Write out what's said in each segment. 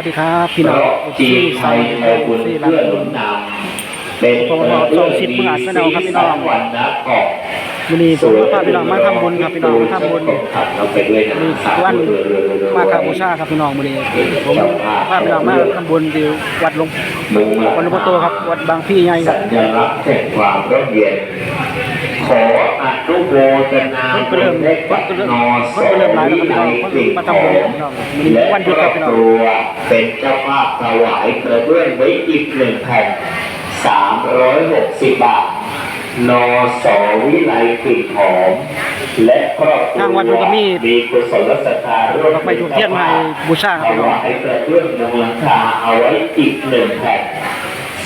วัสดีครับ พี่น้องจีนไทยไทยบุญเพื่อหนุนนำเป็นผมบอกสองสิบเมื่ออาจจะเอาครับพี่น้องวันนะออกวันนี้ผมก็พาพี่น้องมาทำบุญครับพี่น้องมาทำบุญขับเราไปด้วยนะมีวันมาคาบูชาครับพี่น้องวันนี้ผมพาพี่น้องมาทำบุญที่วัดหลวงมุงวัดหลวงพ่อโตครับ วัดบางพี่ใหญ่คสัรับญลักษณ์แห่งความร่มเย็นขออนุโมทนาคนก็เริ่มเล็กนก็เริ่มนอคนก็เริ่มหลายแล้วพี่น้องมาทำบุญพี่น้องวันนี้และวันหยุดคครรัอบพี่น้องครัวเป็นเจ้าภาพถวายกระเบื้องไว้อีกหนึ่งแผ่นสามร้อยหกสิบบาทนอสอวิไลกลิ่นหอม และครอบครัวทางวัดมันก็มีมีกุศลศรัทธาร่วมไม้ทูบเทียนมาให้บูชาครับถพี่น้องวายกระเบื้องมุงหลังคาเอาไว้อีกหนึ่งแผ่น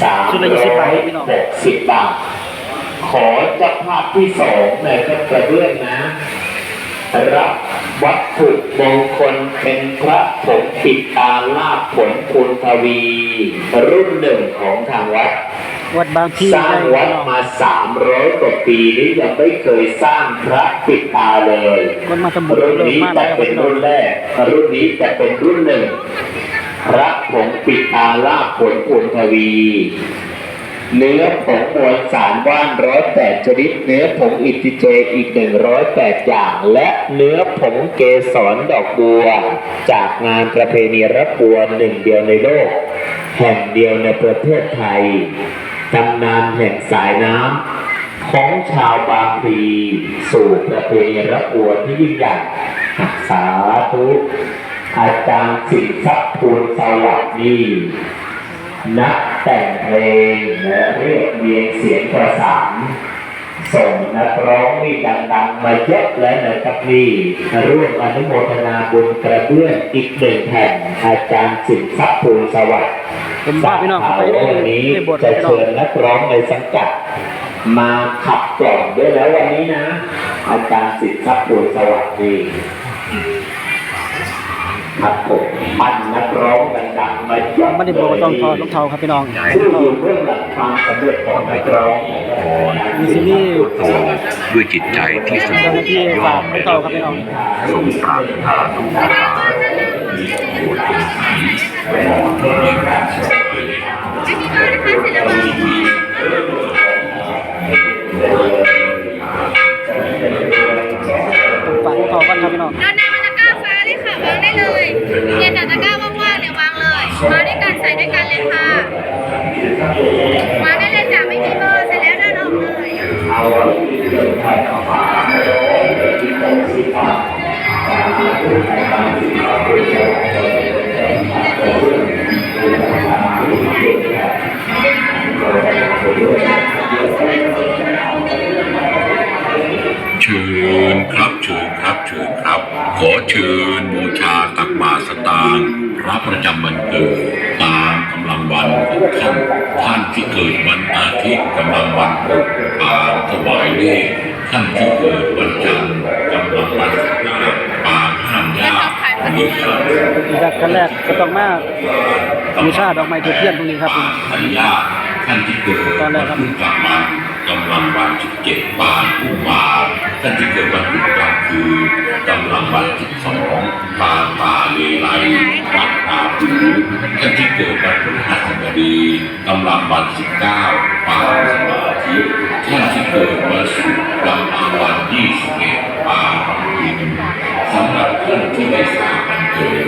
สามชุดละร้อย20บาทครับพี่น้องหกสิบบาท ขอเจ้าภาพที่สองในกระเบื้องนะ รับวัตถุมงคลเป็นพระผงปิดตาลาภผลคุณทวี รุ่นหนึ่งของทางวัดวัดบางพี่สร้าใหงญ่วัดพี่น้องมาสามร้อยกว่าปีนี้ยังไม่เคยสร้างพระปิดตาเลยคนมาทำบุญรุ่นเริ่มนี้มากแล้จะวครับเป็นพี่น้องรุ่นแรก รุ่นนี้จะเป็นรุ่นหนึ่ง พระผงปิดตาลาภผลคุณทวี เนื้อผงมวลสารว่านร้อยแปดชนิด เนื้อผงอิติเจอีกหนึ่งร้อยแปดอย่าง และเนื้อผงเกสรดอกบัว จากงานประเพณีรับบัวหนึ่งเดียวในโลก แห่งเดียวในประเทศไทยตำนานแห่งสายน้ำของชาวบางพลีสู่ประเพณีรับบัวที่ยิ่งใหญ่สาธุอาจารย์สิทธิ์ทรัพย์ภูลสวัสดี นักแต่งเพลงและเรียบเรียงเสียงประสานส่งนักร้องนี่ดังๆมาเยอะแล้วนะครับนี่ร่วมอนุโมทนาบุญกระเบื้องอีกหนึ่งแผ่นอาจารย์สินทรัพย์ภูลสวัสดิ์ผมพาพี่น้องเข้าไปในวันนี้จะเชิญนักร้องในสังกัด มาขับกล่อมด้วยแล้ววันนี้นะ อาจารย์สินทรัพย์ภูลสวัสดิ์นี่ ครับผมมันนักร้องดังๆมาเยอะไม่ได้บอกว่าต้องถอดรองเท้าครับพี่น้องผู้อยู่เบื้องหลังความสำเร็จของนักร้องมีซีรีส์ด้วยจิตใจที่สงเจ้าหบน้าที่ฝากรองเท้าครับพี่น้องทรงพระทานุภาพ ฝากรองเท้ากันครับพี่น้อง เดินหน้ามาตะกร้าฟ้าเลยค่ะวางได้ เลยเนี่ยแต่ตะกร้าว่างๆเนี่ยวางเลย มาด้วยกันใส่ด้วยกันเลยค่ะวางได้เลยจ้ะไม่มีเบอร์เสร็จแล้วเดินออกเลยเชิญครับเชิญครับเชิญครับ ขอเชิญบูชาตัก บาตรสตางค์พระประจำวันเกิดตามกำลังวันของท่านท่านที่เกิดวันอาทิตย์กำลังวันพุธตามถวายเลขท่านที่เกิดวันจันทร์กำลังวันศุกร์ปางห้ามยากมีชาแบบกันแรกก็ต้องมาบูชาดอกไม้ทูบเทียนตรงนี้ครับพี่น้องสัญญาท่านที่เกิดตอนแรกครับวันกลางำลังวันสิบเจ็ดปานผู้มาท่านที่เกิดวันพุธกลางคืนกำลังวันสิบสองปานป่าเลไลวัดตาหูท่านที่เกิดวันพฤหัสบดีกำลังวันสิบเก้าปานสมาธิท่านที่เกิดวันศุกร์กำลังวันยี่สิบเอ็ดปานพิมสำหรับท่านที่ไม่ทราบวันเกิด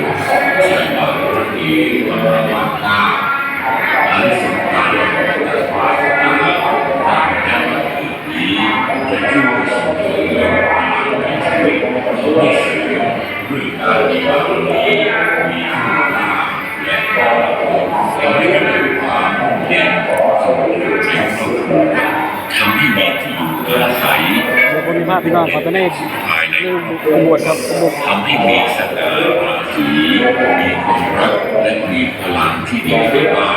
ใช้บางประเทศกำลัง ภาพพี่น้องขอไปในภายในในบวชครับบวชทำให้มีสง่าราศีมีความรักและมีพลังที่ดีได้บ้า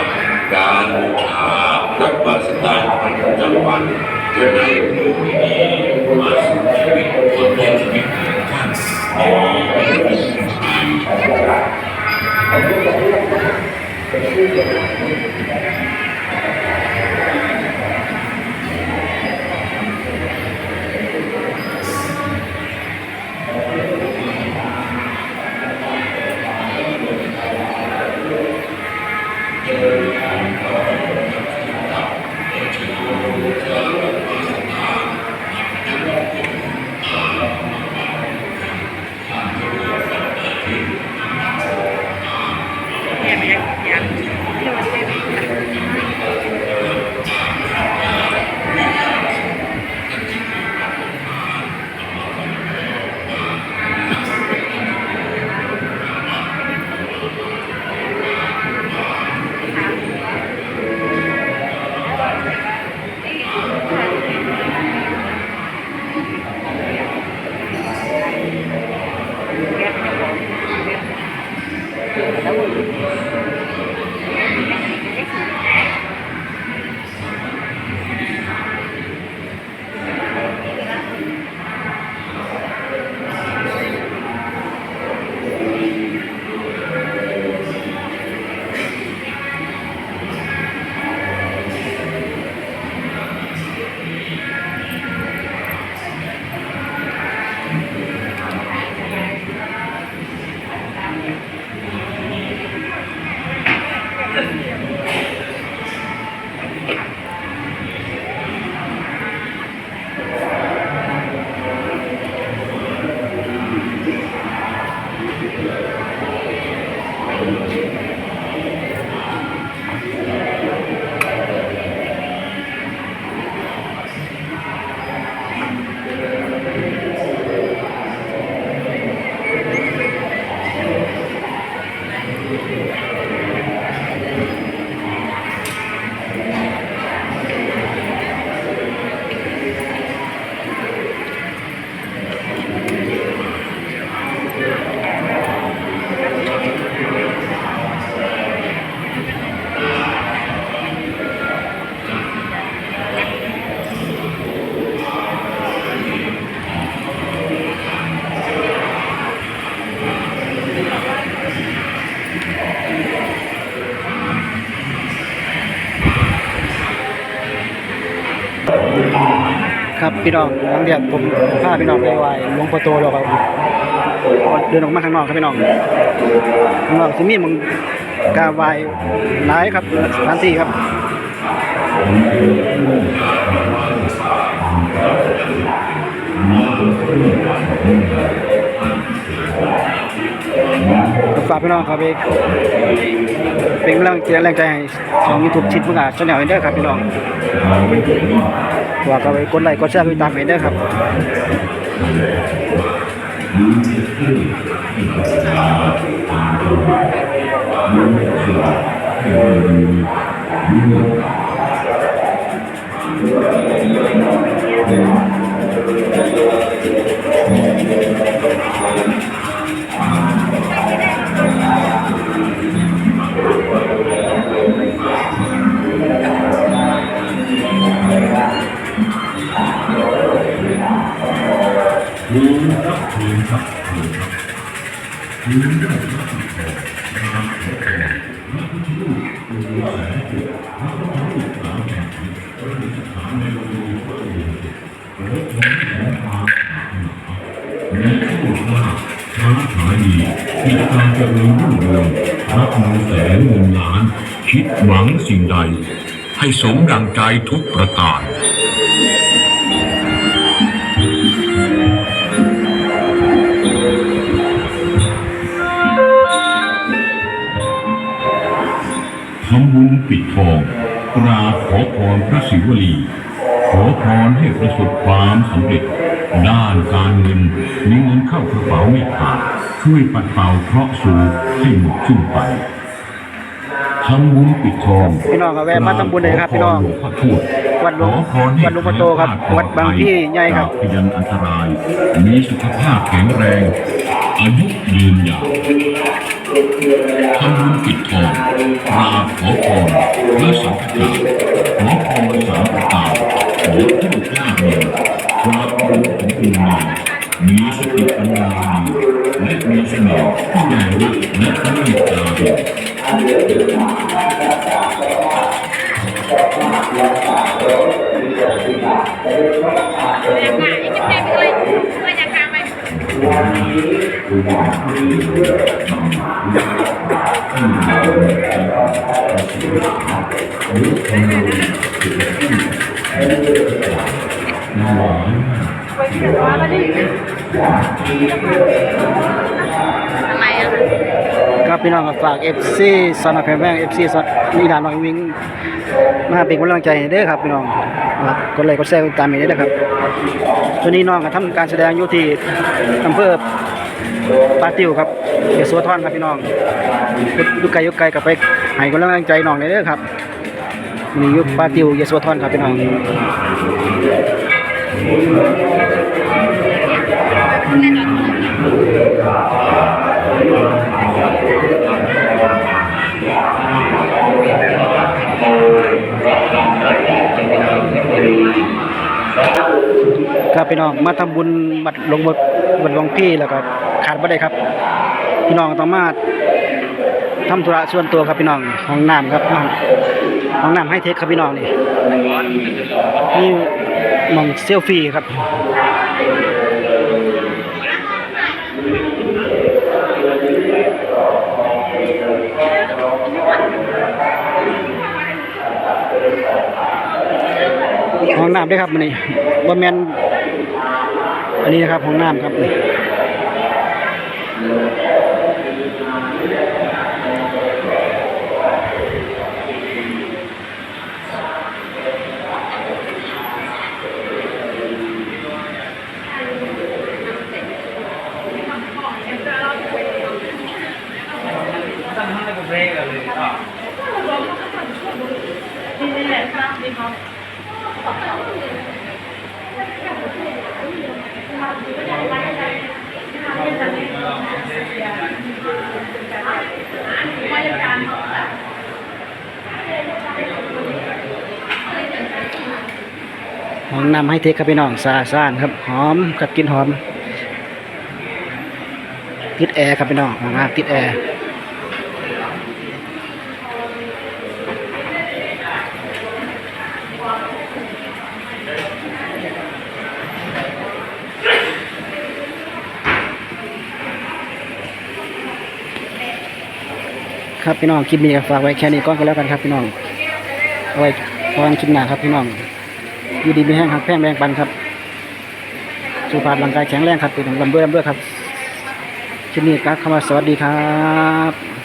การบูชาตักบาตรสตางค์ประจำวันจะนำเรื่องดีมาสู่ชีวิตคนในชีวิตของท่านใน พี่น้องหลังเดียกผมพาพี่น้องไปไหว้หลวงพ่อโตแล้วครับเดินออกมาข้างนอกครับพี่น้องข้างนอกสิมีหมึงกาไหว้หลายครับสถานที่ครับฝากพี่น้องครับไปเป็นกำลังใจแรงใจให้ช่องยูทูบชิดมึงอะชาแนลเด้อครับพี่น้อง ว่าก็ไปกดไลค์กดแชร์ไปตามเห็นได้ครับอค รับค้าขายดีกิจการเจริญรุ่งเรืองรับเงินแสนเงินล้าน คิดหวังสิ่งใด ให้สมดังใจทุกประการ ปิดทองกราบขอพรพระศิวลี ขอพรให้ประสบความสำเร็จ ด้านการเงินมีเงินเข้ากระเป๋าไม่ขาดช่วยปัดเป่าเคราะห์สูงให้หมดสิ้นไปทำบุญปิดทองพี่น้องก็แวะมาทำบุญเลยครับพี่น้องขพระทวดวัดหลวงขอพรให้วัดหลวงพ่อโตครับแคล้ววัดบางพี่ใหญ่ครับปาศพยันอันตราย มีสุขภาพแข็งแรง อายุยืนยาวทำบุญปิดทองกราบขอพรพระสังฆทานขอพรสามประการขอโชคลาภเงินความรู้ของคุณมีมีสติปัญญาและมีเสน่ห์ผู้ใหญ่รักและพระเมตตาดีกทำไมอะ ครับพี่น้องก็ฝาก FC สนับแพงแพง FC สดมีด่านน้อยวิ่งมาเป็นกำลังใจเด้อครับพี่น้องกดไลค์กดแชร์กดตามให้เด้ครับ ตัวนี้น้องก็ทำการแสดงอยู่ที่อำเภอ ปลาติวครับเยโสธรครับพี่น้องยู่ไกยู่ไกลก็ไปให้กำลังใจน้องได้เด้อครับนี่ยู่ปาติวเยโสธรครับพี่น้อง ครับพี่น้องมาทำบุญบัดหลวงบดบัดหลวงพี่แล้วก็ขาดบ่ได้ครับ พี่น้องต้องมาทำธุระส่วนตัวครับพี่น้องห้องน้ำครับห้องน้ำให้เทคครับพี่น้องนี่นี่มองเซลฟี่ครับห้องน้ำด้วยครับมันนี่บ่แมน อันนี้นะครับห้องน้ำครับนี่ ห้องน้ำให้เทคครับพี่น้องสะอาดสะอาดครับหอมกับกลินหอมติดแอร์ครับพี่น้องห้องน้ำติดแอร์ครับพี่น้องคลิปนี้ฝากไว้แค่นี้ก่อนก็แล้วกันครับพี่น้องเอาไว้พอกันคลิปหน้าครับพี่น้อง อยู่ดีมีแห้งครับแพงแรงปันครับ สุขภาพร่างกายแข็งแรงครับพี่น้องลำเบื่อลำเบื่อครับคลิปนี้ก็คำว่าสวัสดีครับ